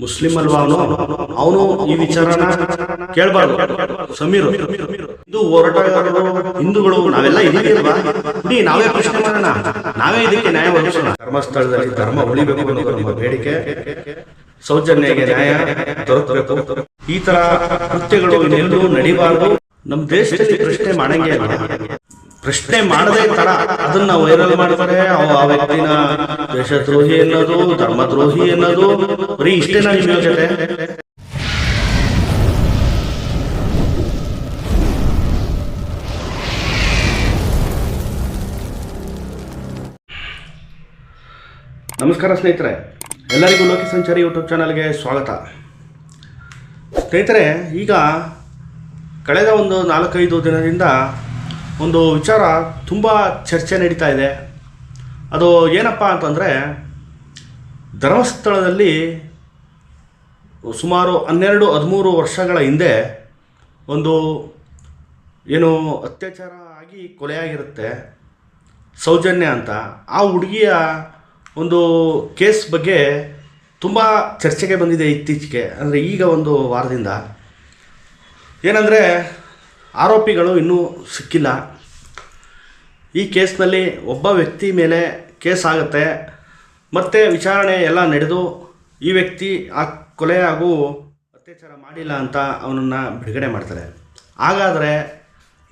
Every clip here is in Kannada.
ಮುಸ್ಲಿಂ ಅಲ್ವಾ ಅವನು? ಅವನು ಈ ವಿಚಾರನ ಕೇಳಬಾರ್ದು. ಸಮೀರ್, ಇದು ಹೋರಾಟಗಾರರು, ಹಿಂದೂಗಳು, ನಾವೆಲ್ಲ ಇದೀವಿ ಅಲ್ವಾ? ಬಿಡಿ, ನಾವೇ ಪ್ರಶ್ನೆ ಮಾಡೋಣ. ನಾವೇ ಇದಕ್ಕೆ ನ್ಯಾಯ ಒದಗಿಸೋಣ. ಧರ್ಮಸ್ಥಳದಲ್ಲಿ ಧರ್ಮ ಉಳಿಬೇಕು ಅನ್ನೋದು ನಮ್ಮ ಬೇಡಿಕೆ. ಸೌಜನ್ಯಗೆ ನ್ಯಾಯ ದೊರಕಬೇಕು. ಈ ತರ ಕೃತ್ಯಗಳು ಇನ್ನೆಲ್ಲೂ ನಡಿಬಾರ್ದು. ನಮ್ಮ ದೇಶದಲ್ಲಿ ಪ್ರಶ್ನೆ ಮಾಡಂಗೆ ಇಲ್ಲ ಪ್ರಶ್ನೆ ಮಾಡದೇ ತರ ಅದನ್ನ ವೈರಲ್ ಮಾಡ್ತಾರೆ? ಆ ವ್ಯಕ್ತಿನ ದೇಶದ್ರೋಹಿ ಅನ್ನೋದು ಧರ್ಮದ್ರೋಹಿ ಅನ್ನೋದು ಬರೀ ಇಷ್ಟೇನಾ ನಿಮ್ಮ ಯೋಗ್ಯತೆ ನಮಸ್ಕಾರ ಸ್ನೇಹಿತರೆ. ಎಲ್ಲರಿಗೂ ಲೋಕಿ ಸಂಚಾರಿ ಯೂಟ್ಯೂಬ್ ಚಾನಲ್ಗೆ ಸ್ವಾಗತ. ಸ್ನೇಹಿತರೆ ಈಗ ಕಳೆದ ಒಂದು ನಾಲ್ಕೈದು ದಿನದಿಂದ ಒಂದು ವಿಚಾರ ತುಂಬ ಚರ್ಚೆ ನಡೀತಾ ಇದೆ. ಅದು ಏನಪ್ಪ ಅಂತಂದರೆ, ಧರ್ಮಸ್ಥಳದಲ್ಲಿ ಸುಮಾರು ಹನ್ನೆರಡು, ಹದಿಮೂರು ವರ್ಷಗಳ ಹಿಂದೆ ಒಂದು ಏನು ಅತ್ಯಾಚಾರ ಆಗಿ ಕೊಲೆಯಾಗಿರುತ್ತೆ, ಸೌಜನ್ಯ ಅಂತ. ಆ ಹುಡುಗಿಯ ಒಂದು ಕೇಸ್ ಬಗ್ಗೆ ತುಂಬ ಚರ್ಚೆಗೆ ಬಂದಿದೆ ಇತ್ತೀಚೆಗೆ, ಅಂದರೆ ಈಗ ಒಂದು ವಾರದಿಂದ. ಏನಂದರೆ ಆರೋಪಿಗಳು ಇನ್ನೂ ಸಿಕ್ಕಿಲ್ಲ. ಈ ಕೇಸ್ನಲ್ಲಿ ಒಬ್ಬ ವ್ಯಕ್ತಿ ಮೇಲೆ ಕೇಸ್ ಆಗುತ್ತೆ. ಮತ್ತೆ ವಿಚಾರಣೆ ಎಲ್ಲ ನಡೆದು ಈ ವ್ಯಕ್ತಿ ಆ ಕೊಲೆ ಹಾಗೂ ಅತ್ಯಾಚಾರ ಮಾಡಿಲ್ಲ ಅಂತ ಅವನನ್ನು ಬಿಡುಗಡೆ ಮಾಡ್ತಾರೆ. ಹಾಗಾದರೆ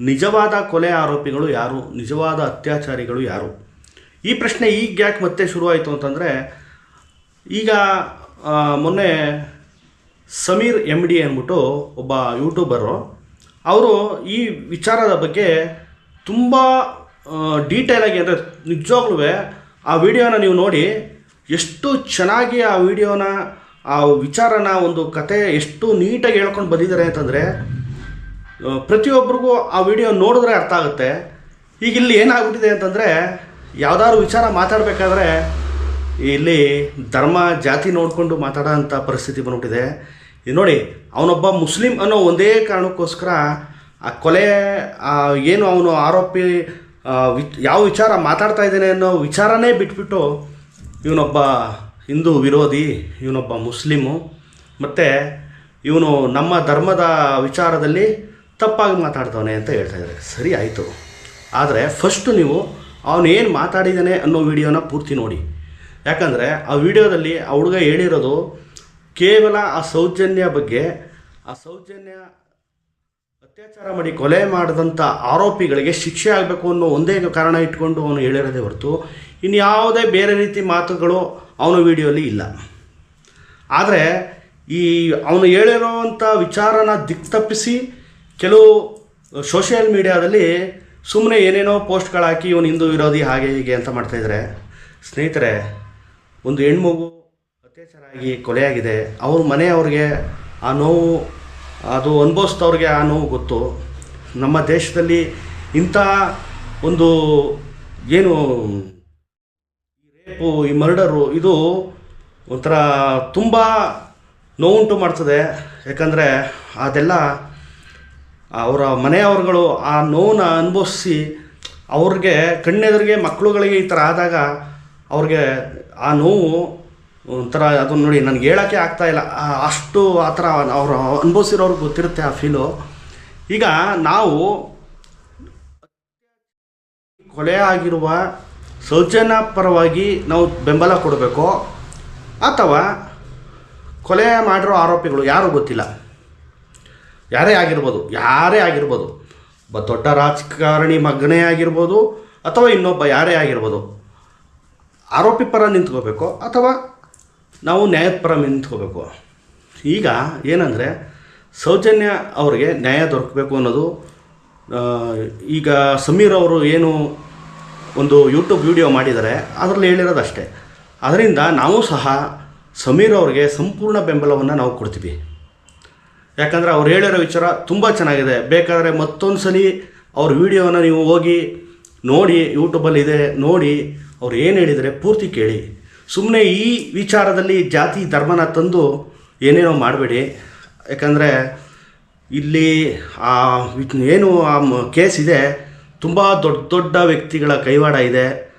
ನಿಜವಾದ ಕೊಲೆ ಆರೋಪಿಗಳು ಯಾರು? ನಿಜವಾದ ಅತ್ಯಾಚಾರಿಗಳು ಯಾರು? ಈ ಪ್ರಶ್ನೆ ಈಗ ಯಾಕೆ ಮತ್ತೆ ಶುರುವಾಯಿತು ಅಂತಂದರೆ, ಈಗ ಮೊನ್ನೆ ಸಮೀರ್ ಎಂ ಡಿ ಅಂದ್ಬಿಟ್ಟು ಒಬ್ಬ ಯೂಟ್ಯೂಬರು ಅವರು ಈ ವಿಚಾರದ ಬಗ್ಗೆ ತುಂಬ ಡೀಟೇಲಾಗಿ ಅಂದರೆ ನಿಜವಾಗ್ಲೂ ಆ ವಿಡಿಯೋನ ನೀವು ನೋಡಿ ಎಷ್ಟು ಚೆನ್ನಾಗಿ ಆ ವಿಡಿಯೋನ, ಆ ವಿಚಾರನ, ಒಂದು ಕತೆ ಎಷ್ಟು ನೀಟಾಗಿ ಹೇಳ್ಕೊಂಡು ಬಂದಿದ್ದಾರೆ ಅಂತಂದರೆ ಪ್ರತಿಯೊಬ್ಬರಿಗೂ ಆ ವಿಡಿಯೋ ನೋಡಿದ್ರೆ ಅರ್ಥ ಆಗುತ್ತೆ. ಈಗ ಇಲ್ಲಿ ಏನಾಗ್ಬಿಟ್ಟಿದೆ ಅಂತಂದರೆ, ಯಾವುದಾದ್ರು ವಿಚಾರ ಮಾತಾಡಬೇಕಾದ್ರೆ ಇಲ್ಲಿ ಧರ್ಮ ಜಾತಿ ನೋಡಿಕೊಂಡು ಮಾತಾಡೋ ಅಂಥ ಪರಿಸ್ಥಿತಿ ಬಂದ್ಬಿಟ್ಟಿದೆ. ನೋಡಿ, ಅವನೊಬ್ಬ ಮುಸ್ಲಿಂ ಅನ್ನೋ ಒಂದೇ ಕಾರಣಕ್ಕೋಸ್ಕರ ಆ ಕೊಲೆ ಏನು ಅವನು ಆರೋಪಿ ಯಾವ ವಿಚಾರ ಮಾತಾಡ್ತಾ ಇದ್ದಾನೆ ಅನ್ನೋ ವಿಚಾರನೇ ಬಿಟ್ಬಿಟ್ಟು ಇವನೊಬ್ಬ ಹಿಂದೂ ವಿರೋಧಿ, ಇವನೊಬ್ಬ ಮುಸ್ಲಿಮು, ಮತ್ತು ಇವನು ನಮ್ಮ ಧರ್ಮದ ವಿಚಾರದಲ್ಲಿ ತಪ್ಪಾಗಿ ಮಾತಾಡ್ತವನೆ ಅಂತ ಹೇಳ್ತಾ ಇದ್ದಾರೆ. ಸರಿ, ಆಯಿತು. ಆದರೆ ಫಸ್ಟು ನೀವು ಅವನು ಏನು ಮಾತಾಡಿದ್ದಾನೆ ಅನ್ನೋ ವಿಡಿಯೋನ ಪೂರ್ತಿ ನೋಡಿ. ಯಾಕಂದರೆ ಆ ವಿಡಿಯೋದಲ್ಲಿ ಆ ಹುಡುಗ ಹೇಳಿರೋದು ಕೇವಲ ಆ ಸೌಜನ್ಯ ಬಗ್ಗೆ, ಆ ಸೌಜನ್ಯ ಅತ್ಯಾಚಾರ ಮಾಡಿ ಕೊಲೆ ಮಾಡಿದಂಥ ಆರೋಪಿಗಳಿಗೆ ಶಿಕ್ಷೆ ಆಗಬೇಕು ಅನ್ನೋ ಒಂದೇ ಕಾರಣ ಇಟ್ಕೊಂಡು ಅವನು ಹೇಳಿರೋದೇ ಹೊರತು ಇನ್ಯಾವುದೇ ಬೇರೆ ರೀತಿ ಮಾತುಗಳು ಅವನ ವಿಡಿಯೋಲಿ ಇಲ್ಲ. ಆದರೆ ಈ ಅವನು ಹೇಳಿರೋವಂಥ ವಿಚಾರನ ದಿಕ್ತಪ್ಪಿಸಿ ಕೆಲವು ಸೋಷಿಯಲ್ ಮೀಡಿಯಾದಲ್ಲಿ ಸುಮ್ಮನೆ ಏನೇನೋ ಪೋಸ್ಟ್ಗಳು ಹಾಕಿ ಇವನು ಹಿಂದೂ ವಿರೋಧಿ ಹಾಗೆ ಹೀಗೆ ಅಂತ ಮಾಡ್ತಾಯಿದ್ರೆ ಸ್ನೇಹಿತರೆ, ಒಂದು ಹೆಣ್ಮಗು ಆಗಿ ಕೊಲೆಯಾಗಿದೆ. ಅವ್ರ ಮನೆಯವ್ರಿಗೆ ಆ ನೋವು, ಅದು ಅನುಭವಿಸ್ದವ್ರಿಗೆ ಆ ನೋವು ಗೊತ್ತು. ನಮ್ಮ ದೇಶದಲ್ಲಿ ಇಂಥ ಒಂದು ಏನು ರೇಪು, ಈ ಮರ್ಡರು, ಇದು ಒಂಥರ ತುಂಬ ನೋವುಂಟು ಮಾಡ್ತದೆ. ಯಾಕಂದರೆ ಅದೆಲ್ಲ ಅವರ ಮನೆಯವ್ರುಗಳು ಆ ನೋವನ್ನ ಅನುಭವಿಸಿ ಅವ್ರಿಗೆ ಕಣ್ಣೆದುರಿಗೆ ಮಕ್ಕಳುಗಳಿಗೆ ಈ ಥರ ಆದಾಗ ಅವ್ರಿಗೆ ಆ ನೋವು ಒಂಥರ ಅದನ್ನು ನೋಡಿ ನನಗೆ ಹೇಳೋಕ್ಕೆ ಆಗ್ತಾಯಿಲ್ಲ ಅಷ್ಟು ಆ ಥರ ಅವರು ಅನುಭವಿಸಿರೋರು ಗೊತ್ತಿರುತ್ತೆ ಆ ಫೀಲು ಈಗ ನಾವು ಕೊಲೆ ಆಗಿರುವ ಸೌಜನ್ಯ ಪರವಾಗಿ ನಾವು ಬೆಂಬಲ ಕೊಡಬೇಕು, ಅಥವಾ ಕೊಲೆ ಮಾಡಿರೋ ಆರೋಪಿಗಳು ಯಾರು ಗೊತ್ತಿಲ್ಲ? ಯಾರೇ ಆಗಿರ್ಬೋದು ಯಾರೇ ಆಗಿರ್ಬೋದು, ಒಬ್ಬ ದೊಡ್ಡ ರಾಜಕಾರಣಿ ಮಗನೇ ಆಗಿರ್ಬೋದು, ಅಥವಾ ಇನ್ನೊಬ್ಬ ಯಾರೇ ಆಗಿರ್ಬೋದು, ಆರೋಪಿ ಪರ ನಿಂತ್ಕೋಬೇಕು, ಅಥವಾ ನಾವು ನ್ಯಾಯದ ಪರ ನಿಂತ್ಕೋಬೇಕು ಈಗ ಏನಂದರೆ ಸೌಜನ್ಯ ಅವರಿಗೆ ನ್ಯಾಯ ದೊರಕಬೇಕು ಅನ್ನೋದು ಈಗ ಸಮೀರ್ ಅವರು ಏನು ಒಂದು ಯೂಟ್ಯೂಬ್ ವಿಡಿಯೋ ಮಾಡಿದ್ದಾರೆ, ಅದರಲ್ಲಿ ಹೇಳಿರೋದು ಅಷ್ಟೇ ಅದರಿಂದ ನಾವು ಸಹ ಸಮೀರ್ ಅವ್ರಿಗೆ ಸಂಪೂರ್ಣ ಬೆಂಬಲವನ್ನು ನಾವು ಕೊಡ್ತೀವಿ. ಯಾಕಂದರೆ ಅವ್ರು ಹೇಳಿರೋ ವಿಚಾರ ತುಂಬ ಚೆನ್ನಾಗಿದೆ. ಬೇಕಾದರೆ ಮತ್ತೊಂದು ಸಲ ಅವ್ರ ವಿಡಿಯೋನ ನೀವು ಹೋಗಿ ನೋಡಿ ಯೂಟ್ಯೂಬಲ್ಲಿದೆ ನೋಡಿ, ಅವ್ರು ಏನು ಹೇಳಿದರೆ ಪೂರ್ತಿ ಕೇಳಿ. ಸುಮ್ಮನೆ ಈ ವಿಚಾರದಲ್ಲಿ ಜಾತಿ ಧರ್ಮನ ತಂದು ಏನೇನೋ ಮಾಡಬೇಡಿ. ಯಾಕಂದರೆ ಇಲ್ಲಿ ಆ ಏನು ಆ ಕೇಸ್ ಇದೆ. ತುಂಬ ದೊಡ್ಡ ದೊಡ್ಡ ವ್ಯಕ್ತಿಗಳ ಕೈವಾಡ ಇದೆ.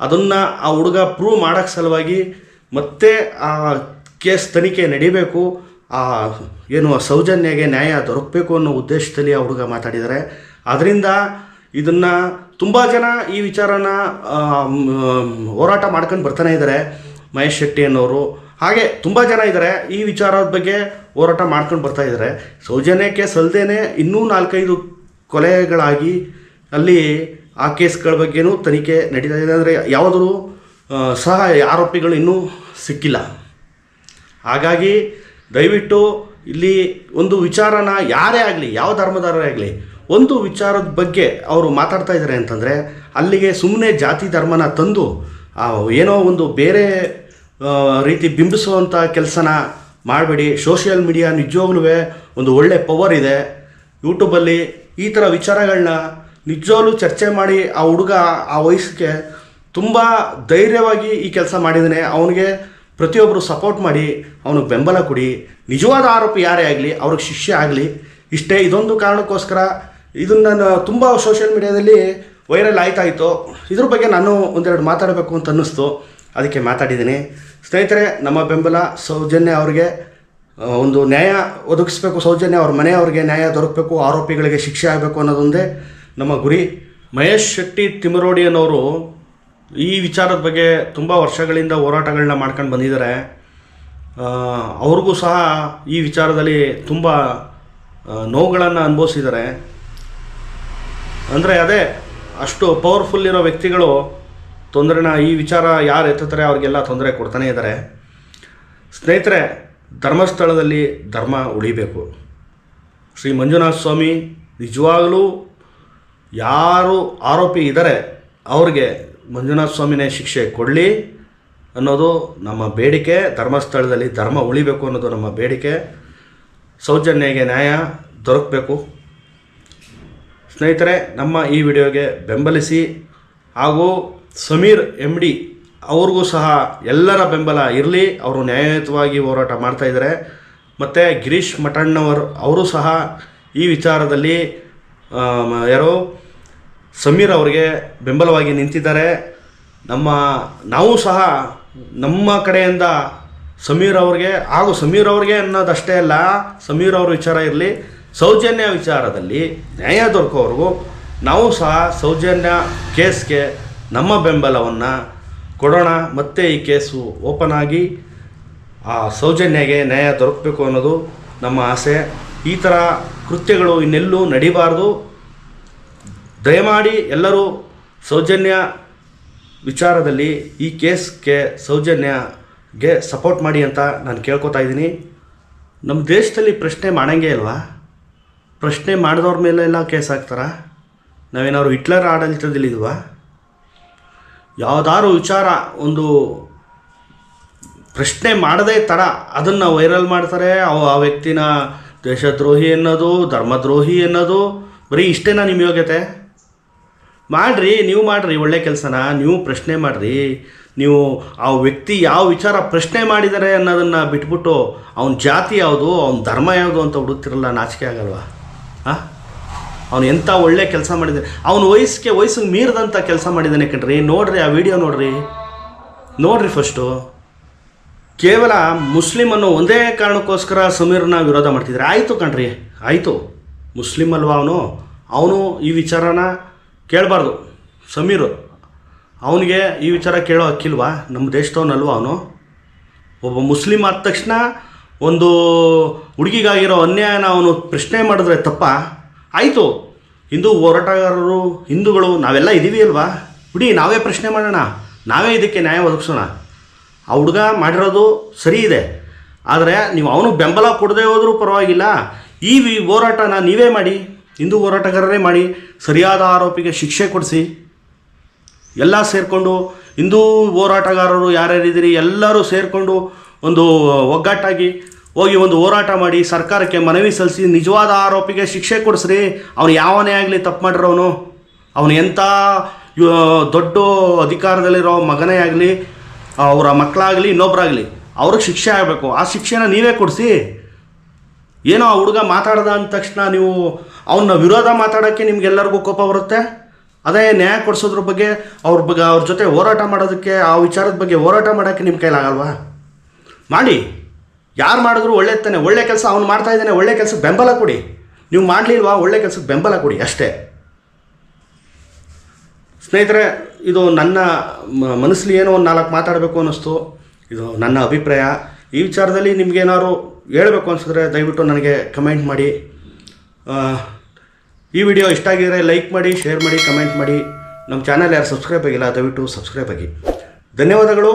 ಅದನ್ನು ಆ ಹುಡುಗ ಪ್ರೂವ್ ಮಾಡೋಕ್ಕೆ ಸಲುವಾಗಿ ಮತ್ತೆ ಆ ಕೇಸ್ ತನಿಖೆ ನಡಿಬೇಕು. ಆ ಏನು ಸೌಜನ್ಯಗೆ ನ್ಯಾಯ ದೊರಕಬೇಕು ಅನ್ನೋ ಉದ್ದೇಶದಲ್ಲಿ ಆ ಹುಡುಗ ಮಾತಾಡಿದ್ದಾರೆ. ಅದರಿಂದ ಇದನ್ನು ತುಂಬ ಜನ ಈ ವಿಚಾರನ ಹೋರಾಟ ಮಾಡ್ಕೊಂಡು ಬರ್ತಾನೆ ಇದ್ದಾರೆ ಮಹೇಶ್ ಶೆಟ್ಟಿ ಅನ್ನೋರು. ಹಾಗೆ ತುಂಬ ಜನ ಇದ್ದಾರೆ ಈ ವಿಚಾರದ ಬಗ್ಗೆ ಹೋರಾಟ ಮಾಡ್ಕೊಂಡು ಬರ್ತಾ ಇದ್ದಾರೆ ಸೌಜನ್ಯಕ್ಕೆ ಸಲ್ದೇನೆ ಇನ್ನೂ ನಾಲ್ಕೈದು ಕೊಲೆಗಳಾಗಿ ಅಲ್ಲಿ ಆ ಕೇಸ್ಗಳ ಬಗ್ಗೆನೂ ತನಿಖೆ ನಡೀತಾ ಇದೆ. ಅಂದರೆ ಯಾವುದರೂ ಸಹ ಆರೋಪಿಗಳು ಇನ್ನೂ ಸಿಕ್ಕಿಲ್ಲ. ಹಾಗಾಗಿ ದಯವಿಟ್ಟು ಇಲ್ಲಿ ಒಂದು ವಿಚಾರನ ಯಾರೇ ಆಗಲಿ, ಯಾವ ಧರ್ಮದವರೇ ಆಗಲಿ ಒಂದು ವಿಚಾರದ ಬಗ್ಗೆ ಅವರು ಮಾತಾಡ್ತಾ ಇದ್ದಾರೆ ಅಂತಂದರೆ, ಅಲ್ಲಿಗೆ ಸುಮ್ಮನೆ ಜಾತಿ ಧರ್ಮನ ತಂದು ಏನೋ ಒಂದು ಬೇರೆ ರೀತಿ ಬಿಂಬಿಸುವಂಥ ಕೆಲಸನ ಮಾಡಬೇಡಿ. ಸೋಷಿಯಲ್ ಮೀಡಿಯಾ ನಿಜವಾಗ್ಲೂ ಒಂದು ಒಳ್ಳೆ ಪವರ್ ಇದೆ. ಯೂಟ್ಯೂಬಲ್ಲಿ ಈ ಥರ ವಿಚಾರಗಳನ್ನ ನಿಜವಾಗ್ಲೂ ಚರ್ಚೆ ಮಾಡಿ ಆ ಹುಡುಗ ಆ ವಯಸ್ಸಿಗೆ ತುಂಬ ಧೈರ್ಯವಾಗಿ ಈ ಕೆಲಸ ಮಾಡಿದ್ದಾನೆ ಅವನಿಗೆ ಪ್ರತಿಯೊಬ್ಬರು ಸಪೋರ್ಟ್ ಮಾಡಿ, ಅವನಿಗೆ ಬೆಂಬಲ ಕೊಡಿ. ನಿಜವಾದ ಆರೋಪಿ ಯಾರೇ ಆಗಲಿ, ಅವ್ರಿಗೆ ಶಿಷ್ಯ ಆಗಲಿ, ಇಷ್ಟೇ ಇದೊಂದು ಕಾರಣಕ್ಕೋಸ್ಕರ ಇದನ್ನು ತುಂಬ ಸೋಷಿಯಲ್ ಮೀಡಿಯಾದಲ್ಲಿ ವೈರಲ್ ಆಯ್ತಾಯಿತು. ಇದ್ರ ಬಗ್ಗೆ ನಾನು ಒಂದೆರಡು ಮಾತಾಡಬೇಕು ಅಂತ ಅನ್ನಿಸ್ತು. ಅದಕ್ಕೆ ಮಾತಾಡಿದ್ದೀನಿ. ಸ್ನೇಹಿತರೆ, ನಮ್ಮ ಬೆಂಬಲ ಸೌಜನ್ಯ ಅವ್ರಿಗೆ ಒಂದು ನ್ಯಾಯ ಒದಗಿಸ್ಬೇಕು, ಸೌಜನ್ಯ ಅವ್ರ ಮನೆಯವ್ರಿಗೆ ನ್ಯಾಯ ದೊರಕಬೇಕು, ಆರೋಪಿಗಳಿಗೆ ಶಿಕ್ಷೆ ಆಗಬೇಕು ಅನ್ನೋದೊಂದೇ ನಮ್ಮ ಗುರಿ. ಮಹೇಶ್ ಶೆಟ್ಟಿ ತಿಮರೋಡಿ ಅನ್ನೋರು ಈ ವಿಚಾರದ ಬಗ್ಗೆ ತುಂಬ ವರ್ಷಗಳಿಂದ ಹೋರಾಟಗಳನ್ನ ಮಾಡ್ಕೊಂಡು ಬಂದಿದ್ದಾರೆ. ಅವ್ರಿಗೂ ಸಹ ಈ ವಿಚಾರದಲ್ಲಿ ತುಂಬ ನೋವುಗಳನ್ನು ಅನುಭವಿಸಿದ್ದಾರೆ. ಅಂದರೆ ಅದೇ ಅಷ್ಟು ಪವರ್ಫುಲ್ ಇರೋ ವ್ಯಕ್ತಿಗಳು ತೊಂದರೆನ ಈ ವಿಚಾರ ಯಾರು ಎತ್ತುತ್ತಾರೆ ಅವ್ರಿಗೆಲ್ಲ ತೊಂದರೆ ಕೊಡ್ತಾನೆ ಇದ್ದಾರೆ ಸ್ನೇಹಿತರೆ, ಧರ್ಮಸ್ಥಳದಲ್ಲಿ ಧರ್ಮ ಉಳಿಬೇಕು. ಶ್ರೀ ಮಂಜುನಾಥ ಸ್ವಾಮಿ ನಿಜವಾಗಲೂ ಯಾರು ಆರೋಪಿ ಇದ್ದಾರೆ ಅವ್ರಿಗೆ ಮಂಜುನಾಥ ಸ್ವಾಮಿನೇ ಶಿಕ್ಷೆ ಕೊಡಲಿ ಅನ್ನೋದು ನಮ್ಮ ಬೇಡಿಕೆ. ಧರ್ಮಸ್ಥಳದಲ್ಲಿ ಧರ್ಮ ಉಳಿಬೇಕು ಅನ್ನೋದು ನಮ್ಮ ಬೇಡಿಕೆ. ಸೌಜನ್ಯಗೆ ನ್ಯಾಯ ದೊರಕಬೇಕು. ಸ್ನೇಹಿತರೆ, ನಮ್ಮ ಈ ವಿಡಿಯೋಗೆ ಬೆಂಬಲಿಸಿ ಹಾಗೂ ಸಮೀರ್ ಎಂ ಡಿ ಅವ್ರಿಗೂ ಸಹ ಎಲ್ಲರ ಬೆಂಬಲ ಇರಲಿ. ಅವರು ನ್ಯಾಯಯುತವಾಗಿ ಹೋರಾಟ ಮಾಡ್ತಾಯಿದ್ದಾರೆ ಮತ್ತು ಗಿರೀಶ್ ಮಠಣ್ಣವರು ಅವರು ಸಹ ಈ ವಿಚಾರದಲ್ಲಿ ಯಾರು? ಸಮೀರ್ ಅವರಿಗೆ ಬೆಂಬಲವಾಗಿ ನಿಂತಿದ್ದಾರೆ. ನಮ್ಮ, ನಾವು ಸಹ ನಮ್ಮ ಕಡೆಯಿಂದ ಸಮೀರ್ ಅವ್ರಿಗೆ ಹಾಗೂ ಸಮೀರ್ ಅವ್ರಿಗೆ ಅನ್ನೋದಷ್ಟೇ ಅಲ್ಲ, ಸಮೀರ್ ಅವ್ರ ವಿಚಾರ ಇರಲಿ. ಸೌಜನ್ಯ ವಿಚಾರದಲ್ಲಿ ನ್ಯಾಯ ದೊರಕೋವರೆಗೂ ನಾವು ಸಹ ಸೌಜನ್ಯ ಕೇಸ್ಗೆ ನಮ್ಮ ಬೆಂಬಲವನ್ನು ಕೊಡೋಣ. ಮತ್ತೆ ಈ ಕೇಸು ಓಪನ್ ಆಗಿ ಆ ಸೌಜನ್ಯಗೆ ನ್ಯಾಯ ದೊರಕಬೇಕು ಅನ್ನೋದು ನಮ್ಮ ಆಸೆ. ಈ ಥರ ಕೃತ್ಯಗಳು ಇನ್ನೆಲ್ಲೂ ನಡಿಬಾರ್ದು. ದಯಮಾಡಿ ಎಲ್ಲರೂ ಸೌಜನ್ಯ ವಿಚಾರದಲ್ಲಿ ಈ ಕೇಸ್ಗೆ ಸೌಜನ್ಯಗೆ ಸಪೋರ್ಟ್ ಮಾಡಿ ಅಂತ ನಾನು ಕೇಳ್ಕೊತಾ ಇದ್ದೀನಿ. ನಮ್ಮ ದೇಶದಲ್ಲಿ ಪ್ರಶ್ನೆ ಮಾಡಂಗೆ ಅಲ್ವಾ ಪ್ರಶ್ನೆ ಮಾಡಿದವ್ರ ಮೇಲೆಲ್ಲ ಕೇಸ್ ಹಾಕ್ತಾರ? ನಾವೇನಾದ್ರು ಹಿಟ್ಲರ್ ಆಡಳಿತದಲ್ಲಿದ್ವಾ ಯಾವುದಾದ್ರು ವಿಚಾರ, ಒಂದು ಪ್ರಶ್ನೆ ಮಾಡದೇ ಥರ ಅದನ್ನು ವೈರಲ್ ಮಾಡ್ತಾರೆ, ಅವು ಆ ವ್ಯಕ್ತಿನ ದೇಶದ್ರೋಹಿ ಅನ್ನೋದು ಧರ್ಮದ್ರೋಹಿ ಅನ್ನೋದು ಬರೀ ಇಷ್ಟೇನಾ ನಿಮ್ಮ ಯೋಗ್ಯತೆ? ಮಾಡಿರಿ, ನೀವು ಮಾಡಿರಿ, ಒಳ್ಳೆ ಕೆಲಸನ, ನೀವು ಪ್ರಶ್ನೆ ಮಾಡಿರಿ, ನೀವು ಆ ವ್ಯಕ್ತಿ ಯಾವ ವಿಚಾರ ಪ್ರಶ್ನೆ ಮಾಡಿದ್ದಾರೆ ಅನ್ನೋದನ್ನು ಬಿಟ್ಬಿಟ್ಟು, ಅವನ ಜಾತಿ ಯಾವುದು, ಅವನ ಧರ್ಮ ಯಾವುದು ಅಂತ ಹುಡುಕ್ತಿರಲ್ಲ, ನಾಚಿಕೆ ಆಗಲ್ವಾ? ಅವನು ಎಂಥ ಒಳ್ಳೆ ಕೆಲಸ ಮಾಡಿದ್ದಾನೆ ಅವನ ವಯಸ್ಸಿಗೆ ವಯಸ್ಸಿಗೆ ಮೀರಿದಂಥ ಕೆಲಸ ಮಾಡಿದ್ದಾನೆ ಕಣ್ರಿ. ನೋಡ್ರಿ ಆ ವಿಡಿಯೋ ನೋಡ್ರಿ. ನೋಡ್ರಿ ಫಸ್ಟು ಕೇವಲ ಮುಸ್ಲಿಂ ಅನ್ನೋ ಒಂದೇ ಕಾರಣಕ್ಕೋಸ್ಕರ ಸಮೀರ್ನ ವಿರೋಧ ಮಾಡ್ತಿದ್ದಾರೆ ಆಯಿತು ಕಣ್ರಿ. ಆಯಿತು. ಮುಸ್ಲಿಮ್ ಅಲ್ವಾ ಅವನು? ಅವನು ಈ ವಿಚಾರನ ಕೇಳಬಾರ್ದು. ಸಮೀರು, ಅವನಿಗೆ ಈ ವಿಚಾರ ಕೇಳೋ ಹಕ್ಕಿಲ್ವಾ? ನಮ್ಮ ದೇಶದವನಲ್ವಾ ಅವನು? ಒಬ್ಬ ಮುಸ್ಲಿಮ್ ಆದ ತಕ್ಷಣ ಒಂದು ಹುಡುಗಿಗಾಗಿರೋ ಅನ್ಯಾಯನ ಅವನು ಪ್ರಶ್ನೆ ಮಾಡಿದ್ರೆ ತಪ್ಪ? ಆಯಿತು. ಹಿಂದೂ ಹೋರಾಟಗಾರರು, ಹಿಂದೂಗಳು, ನಾವೆಲ್ಲ ಇದ್ದೀವಿ ಅಲ್ವಾ? ಬಿಡಿ, ನಾವೇ ಪ್ರಶ್ನೆ ಮಾಡೋಣ. ನಾವೇ ಇದಕ್ಕೆ ನ್ಯಾಯ ಒದಗಿಸೋಣ. ಆ ಹುಡುಗ ಮಾಡಿರೋದು ಸರಿ ಇದೆ. ಆದರೆ ನೀವು ಅವನು ಬೆಂಬಲ ಕೊಡದೇ ಹೋದರೂ ಪರವಾಗಿಲ್ಲ. ಈ ವಿ- ಹೋರಾಟನ ನೀವೇ ಮಾಡಿ, ಹಿಂದೂ ಹೋರಾಟಗಾರರೇ ಮಾಡಿ, ಸರಿಯಾದ ಆರೋಪಿಗೆ ಶಿಕ್ಷೆ ಕೊಡಿಸಿ. ಎಲ್ಲ ಸೇರಿಕೊಂಡು ಹಿಂದೂ ಹೋರಾಟಗಾರರು ಯಾರ್ಯಾರಿದ್ದೀರಿ ಎಲ್ಲರೂ ಸೇರಿಕೊಂಡು ಒಂದು ಒಗ್ಗಟ್ಟಾಗಿ ಹೋಗಿ ಒಂದು ಹೋರಾಟ ಮಾಡಿ ಸರ್ಕಾರಕ್ಕೆ ಮನವಿ ಸಲ್ಲಿಸಿ ನಿಜವಾದ ಆರೋಪಿಗೆ ಶಿಕ್ಷೆ ಕೊಡಿಸ್ರಿ, ಅವನು ಯಾವನೇ ಆಗಲಿ ತಪ್ಪು ಮಾಡಿರೋನು ಅವನು. ಎಂಥ ದೊಡ್ಡ ಅಧಿಕಾರದಲ್ಲಿರೋ ಮಗನೇ ಆಗಲಿ, ಅವರ ಮಕ್ಕಳಾಗಲಿ ಇನ್ನೊಬ್ಬರಾಗಲಿ ಅವ್ರಿಗೆ ಶಿಕ್ಷೆ ಆಗಬೇಕು. ಆ ಶಿಕ್ಷೆನ ನೀವೇ ಕೊಡಿಸಿ. ಏನೋ ಆ ಹುಡುಗ ಮಾತಾಡ್ದ ಅಂದ ತಕ್ಷಣ ನೀವು ಅವನ್ನ ವಿರೋಧ ಮಾತಾಡೋಕ್ಕೆ ನಿಮಗೆಲ್ಲರಿಗೂ ಕೋಪ ಬರುತ್ತೆ? ಅದೇ ನ್ಯಾಯ ಕೊಡಿಸೋದ್ರ ಬಗ್ಗೆ, ಅವ್ರ ಬಗ್ಗೆ ಅವ್ರ ಜೊತೆ ಹೋರಾಟ ಮಾಡೋದಕ್ಕೆ, ಆ ವಿಚಾರದ ಬಗ್ಗೆ ಹೋರಾಟ ಮಾಡೋಕ್ಕೆ ನಿಮ್ಮ ಕೈಲಾಗಲ್ವಾ? ಮಾಡಿ. ಯಾರು ಮಾಡಿದ್ರು ಒಳ್ಳೆ ತಾನೆ, ಒಳ್ಳೆ ಕೆಲಸ ಅವ್ನು ಮಾಡ್ತಾ ಇದ್ದಾನೆ, ಒಳ್ಳೆ ಕೆಲಸಕ್ಕೆ ಬೆಂಬಲ ಕೊಡಿ. ನೀವು ಮಾಡಲಿಲ್ವಾ, ಒಳ್ಳೆ ಕೆಲಸಕ್ಕೆ ಬೆಂಬಲ ಕೊಡಿ, ಅಷ್ಟೇ. ಸ್ನೇಹಿತರೆ, ಇದು ನನ್ನ ಮನಸ್ಸಲ್ಲಿ ಏನೋ ಒಂದು ನಾಲ್ಕು ಮಾತಾಡಬೇಕು ಅನ್ನಿಸ್ತು. ಇದು ನನ್ನ ಅಭಿಪ್ರಾಯ. ಈ ವಿಚಾರದಲ್ಲಿ ನಿಮಗೇನಾದ್ರು ಹೇಳಬೇಕು ಅನಿಸಿದ್ರೆ ದಯವಿಟ್ಟು ನನಗೆ ಕಮೆಂಟ್ ಮಾಡಿ. ಈ ವಿಡಿಯೋ ಇಷ್ಟ ಆಗಿದ್ರೆ ಲೈಕ್ ಮಾಡಿ, ಶೇರ್ ಮಾಡಿ, ಕಮೆಂಟ್ ಮಾಡಿ. ನಮ್ಮ ಚಾನಲ್ ಯಾರು ಸಬ್ಸ್ಕ್ರೈಬ್ ಆಗಿಲ್ಲ, ದಯವಿಟ್ಟು ಸಬ್ಸ್ಕ್ರೈಬ್ ಆಗಿ. ಧನ್ಯವಾದಗಳು.